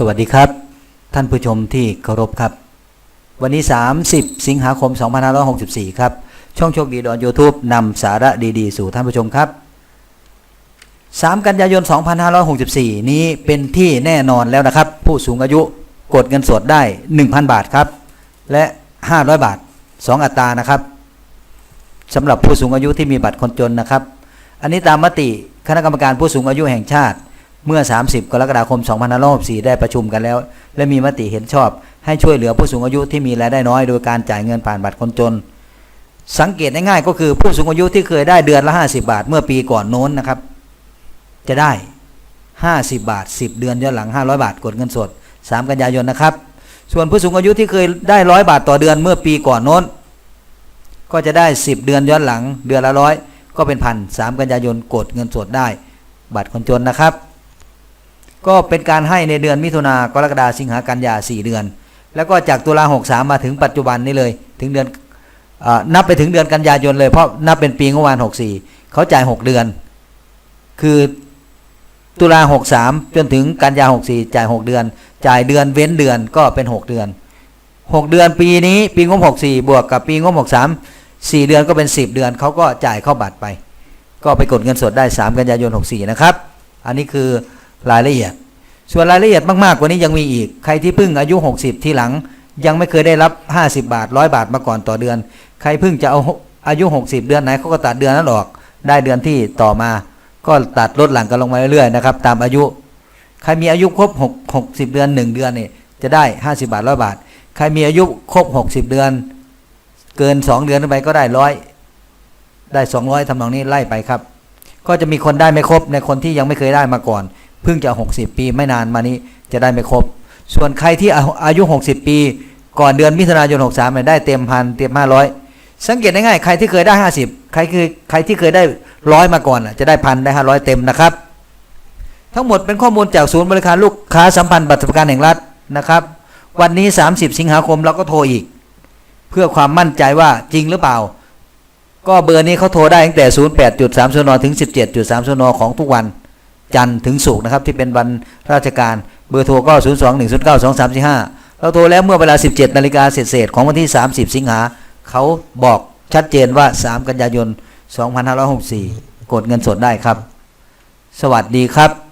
สวัสดีครับ ท่านผู้ชมที่เคารพครับ วันนี้ 30 สิงหาคม 2564 ครับ ช่องโชคดีดอน YouTube นำสาระดีๆ สู่ท่านผู้ชมครับ 3 กันยายน 2564 นี้เป็นที่แน่นอนแล้วนะครับ ผู้สูงอายุกดเงินสดได้ 1,000 บาทครับ และ 500 บาท 2 อัตรานะครับสำหรับผู้สูงอายุที่มีบัตรคนจนนะครับ อันนี้ตามมติคณะกรรมการผู้สูงอายุแห่งชาติ เมื่อ 30 กรกฎาคม 2564ได้ประชุมกันแล้ว และมีมติเห็นชอบ ให้ช่วยเหลือผู้สูงอายุที่มีรายได้น้อย โดยการจ่ายเงินผ่านบัตรคนจน สังเกตง่ายๆก็คือผู้สูงอายุที่เคยได้เดือนละ 50 บาท เมื่อปีก่อนโน้นนะครับ จะได้ 50 บาท 10 เดือนย้อนหลัง 500 บาทกดเงินสด 3 กันยายนนะครับ ส่วนผู้สูงอายุที่เคยได้ร้อยบาทต่อเดือนเมื่อปีก่อนโน้น ก็จะได้ 10 เดือนย้อนหลัง เดือนละร้อยก็เป็นพันสามกันยายนกดเงินสดได้ บัตรคนจนนะครับ ก็เป็นการให้ในเดือนมิถุนากรกฎาสิงหากันยา4เดือน แล้วก็จากตุลา63มาถึงปัจจุบันนี้เลยถึงเดือนอนับไปถึงเดือนกันยายนเลยเพราะนับเป็นปีงบประมาณ64เขาจ่าย 6 เดือน คือตุลา63จนถึงกันยา64จ่าย6เดือน จ่ายเดือนเว้นเดือนก็เป็น6เดือน6เดือนปีนี้ปีงบ64บวกกับปีงบ63 4เดือนก็เป็น10เดือนเขาก็จ่ายเข้าบัตรไป ก็ไปกดเงินสดได้3กันยายน64นะครับ อันนี้คือ รายละเอียด ส่วนรายละเอียดมากๆกว่านี้ยังมีอีก ใครที่เพิ่งอายุ 60 ที่หลัง ยังไม่เคยได้รับ 50 บาท100บาทมาก่อนต่อเดือน ใครเพิ่งจะเอาอายุ 60 เดือนไหนเขาก็ตัดเดือนนั้นออก ได้เดือนที่ต่อมา ก็ตัดลดหลั่งกันลงมาเรื่อยๆนะครับตามอายุ ใครมีอายุครบ6 60 เดือน 1 เดือนนี่จะได้ 50 บาท100บาท ใครมีอายุครบ 60 เดือน เกิน 2 เดือนขึ้นไปก็ได้ร้อยได้ 200ทำนองนี้ไล่ไปครับ ก็จะมีคนได้ไม่ครบในคนที่ยังไม่เคยได้มาก่อน พิ่งจะ 60 ปีไม่นานมานี้จะได้ไม่ครบ ส่วนใครที่อายุ 60 ปี ก่อนเดือนมิถุนายน 63เนี่ยได้เต็มพันเต็ม 500 สังเกตง่ายๆใครที่เคยได้ 50 ใครคือใครที่เคยได้ร้อยมาก่อนอะจะได้พันได้ 500 เต็มนะครับ ทั้งหมดเป็นข้อมูลจากศูนย์บริการลูกค้าสัมพันธ์บัตรสวัสดิการแห่งรัฐนะครับ วันนี้ 30 สิงหาคมเราก็โทรอีก เพื่อความมั่นใจว่าจริงหรือเปล่า ก็เบอร์นี้เขาโทรได้ตั้งแต่ 08.30นถึง 17.30นของทุกวัน จันทร์ถึงศุกร์นะครับที่เป็นวันราชการเบอร์โทรก็ 021092345 เราโทรแล้วเมื่อเวลา 17 นาฬิกาเศษๆของวันที่ 30 สิงหาเขาบอกชัดเจนว่า 3 กันยายน 2564 กดเงินสดได้ครับ สวัสดีครับ